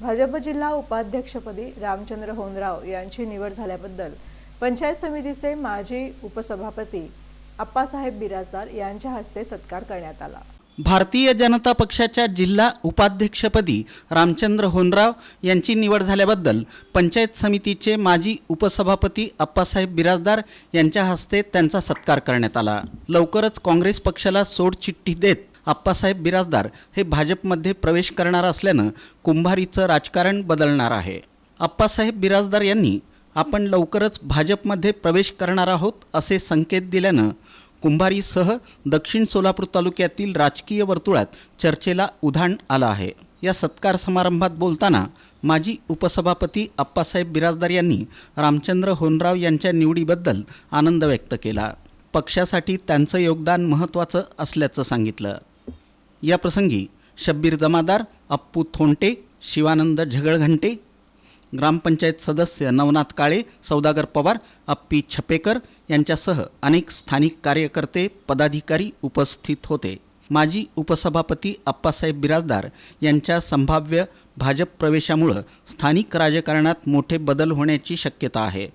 भाजप जिल्हा उपाध्यक्षपदी रामचंद्र होनराव यांची निवड झाल्याबद्दल पंचायत समितीचे माजी उपसभापती अप्पासाहेब बिराजदार यांच्या हस्ते सत्कार करण्यात आला. भारतीय जनता पक्षाच्या जिल्हा उपाध्यक्षपदी रामचंद्र होनराव यांची निवड झाल्याबद्दल पंचायत समितीचे माजी उपसभापती अप्पासाहेब बिराजदार यांच्या हस्ते त्यांचा सत्कार करण्यात आला. लवकरच काँग्रेस पक्षाला सोडचिठ्ठी देत आप्पासाहेब बिराजदार हे भाजपमध्ये प्रवेश करणार असल्यानं कुंभारीचं राजकारण बदलणार आहे. आप्पासाहेब बिराजदार यांनी आपण लवकरच भाजपमध्ये प्रवेश करणार आहोत असे संकेत दिल्यानं कुंभारीसह दक्षिण सोलापूर तालुक्यातील राजकीय वर्तुळात चर्चेला उधाण आलं आहे. या सत्कार समारंभात बोलताना माजी उपसभापती अप्पासाहेब बिराजदार यांनी रामचंद्र होनराव यांच्या निवडीबद्दल आनंद व्यक्त केला. पक्षासाठी त्यांचं योगदान महत्त्वाचं असल्याचं सांगितलं. या प्रसंगी शब्बीर जमादार अप्पू थोंटे शिवानंद झगळघंटे ग्रामपंचायत सदस्य नवनाथ काळे सौदागर पवार अप्पी छपेकर यांच्यासह अनेक स्थानिक कार्यकर्ते पदाधिकारी उपस्थित होते. माजी उपसभापती अप्पासाहेब बिराजदार यांच्या संभाव्य भाजप प्रवेशामुळं स्थानिक राजकारणात मोठे बदल होण्याची शक्यता आहे.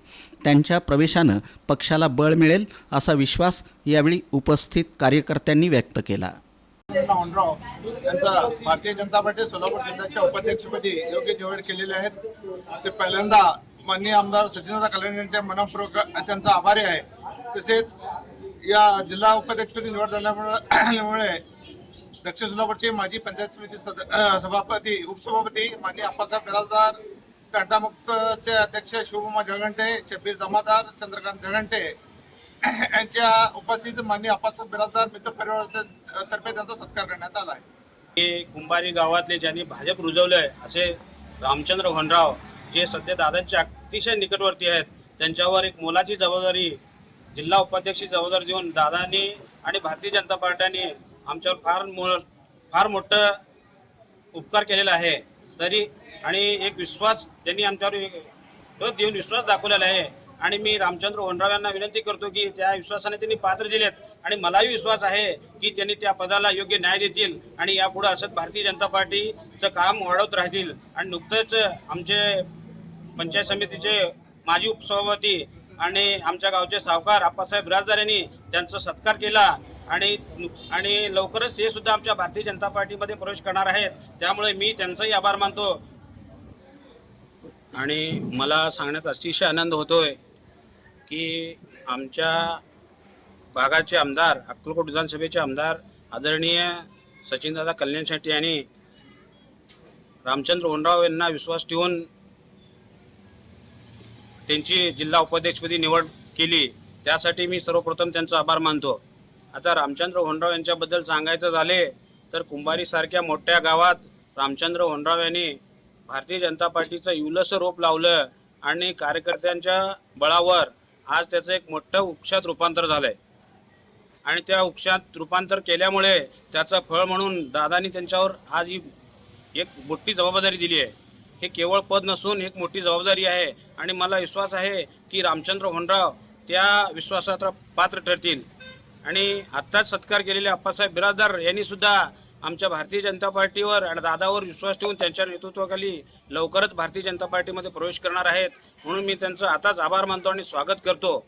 त्यांच्या प्रवेशानं पक्षाला बळ मिळेल असा विश्वास यावेळी उपस्थित कार्यकर्त्यांनी व्यक्त केला. होनराव यांचा भारतीय जनता पार्टी सोलापूर जिल्ह्याच्या उपाध्यक्षपदी योग्य निवड केलेली आहेत ते पहिल्यांदा माननीय आमदार सचिनदा कल्याण यांच्या मनपूर्वक त्यांचा आभारी आहे. तसेच या जिल्हा उपाध्यक्षपदी निवड झाल्यामुळे दक्षिण सोलापूरचे माजी पंचायत समिती सभापती उपसभापती माननीय अप्पासाहेब बिराजदार टाटामुक्तचे अध्यक्ष शिवकुमार जळघंटे शब्बीर जमादार चंद्रकांत जळघंटे यांच्या उपस्थित मान्य अप्पासाहेब बिराजदार मित्र परिवारातर्फे त्यांचा सत्कार करण्यात आला आहे. हे कुंभारी गावातले ज्यांनी भाजप रुजवलंय असे रामचंद्र होनराव जे सध्या दादांच्या अतिशय निकटवर्ती आहेत त्यांच्यावर एक मोलाची जबाबदारी जिल्हा उपाध्यक्षी जबाबदारी देऊन दादांनी आणि भारतीय जनता पार्टीने आमच्यावर फार मो फार मोठं उपकार केलेला आहे. तरी आणि एक विश्वास त्यांनी आमच्यावर तो देऊन विश्वास दाखवलेला आहे आणि मी रामचंद्र होनराव यांना विनंती करतो की त्या विश्वासाने त्यांनी पात्र दिलेत. आणि मलाही विश्वास आहे की त्यांनी त्या पदाला योग्य न्याय देतील आणि यापुढे असंच भारतीय जनता पार्टीचं काम वाढवत राहतील. आणि नुकतंच आमचे पंचायत समितीचे माजी उपसभापती आणि आमच्या गावचे सावकार आप्पासाहेब बिराजदार यांनी त्यांचा सत्कार केला आणि आणि लवकरच ते सुद्धा आमच्या भारतीय जनता पार्टीमध्ये प्रवेश करणार आहेत. त्यामुळे मी त्यांचाही आभार मानतो. आणि मला सांगण्यात अतिशय आनंद होतोय की आमच्या भागाचे आमदार अक्कलकोट विधानसभेचे आमदार आदरणीय सचिनदादा कल्याण शेट्टी यांनी रामचंद्र होनराव यांना विश्वास ठेवून त्यांची जिल्हा उपाध्यक्षपदी निवड केली. त्यासाठी मी सर्वप्रथम त्यांचा आभार मानतो. आता रामचंद्र होनराव यांच्याबद्दल सांगायचं झाले तर कुंभारीसारख्या मोठ्या गावात रामचंद्र होनराव यांनी भारतीय जनता पार्टीचं युलसं रोप लावलं आणि कार्यकर्त्यांच्या बळावर आज त्याचं एक मोठं वृक्षात रूपांतर झालंय. आणि त्या उक्षात रूपांतर केल्यामुळे त्याचं फळ म्हणून दादानी त्यांच्यावर आज ही एक मोठी जबाबदारी दिली आहे. हे केवळ पद नसून एक मोठी जबाबदारी आहे आणि मला विश्वास आहे की रामचंद्र होनराव त्या विश्वासात पात्र ठरतील. आणि आत्ताच सत्कार केलेले अप्पासाहेब बिराजदार यांनी सुद्धा आमच्या भारतीय जनता पार्टीवर आणि दादावर विश्वास ठेवून त्यांच्या नेतृत्वाखाली लवकरच भारतीय जनता पार्टीमध्ये प्रवेश करणार आहेत. म्हणून मी त्यांचं आताच आभार मानतो आणि स्वागत करतो.